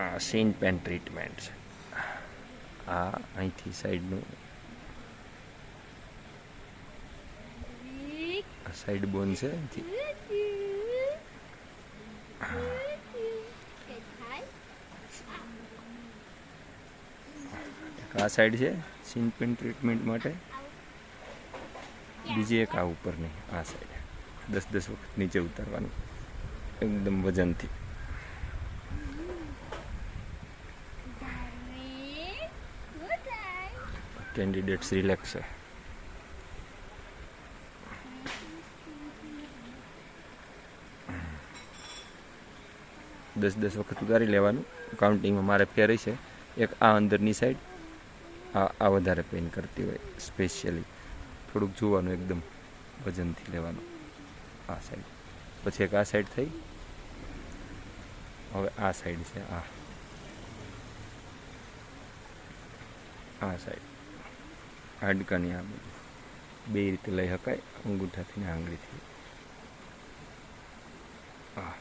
આ scene pen treatment છે. આ અહીંથી સાઈડનું. સાઈડ બોન છે આ સાઈડ છે સીન પેન ટ્રીટમેન્ટ માટે. બીજી એક આ ઉપરની, આ સાઈડ. દસ દસ વખત નીચે ઉતારવાનું. એકદમ વજનથી. કેન્ડિડેટ્સ રિલેક્સ છે દસ દસ વખત ઉતારી લેવાનું. કાઉન્ટિંગમાં મારે ફેરી છે એક આ અંદરની સાઈડ આ આ વધારે પેઇન કરતી હોય સ્પેશિયલી થોડુંક જોવાનું એકદમ વજનથી લેવાનું. આ સાઈડ પછી એક આ સાઈડ થઈ. હવે આ સાઈડ છે, આ. આ સાઈડ હાડકાની આ બાજુ બે રીતે લઈ શકાય અંગૂઠાથી ને આંગળીથી. આ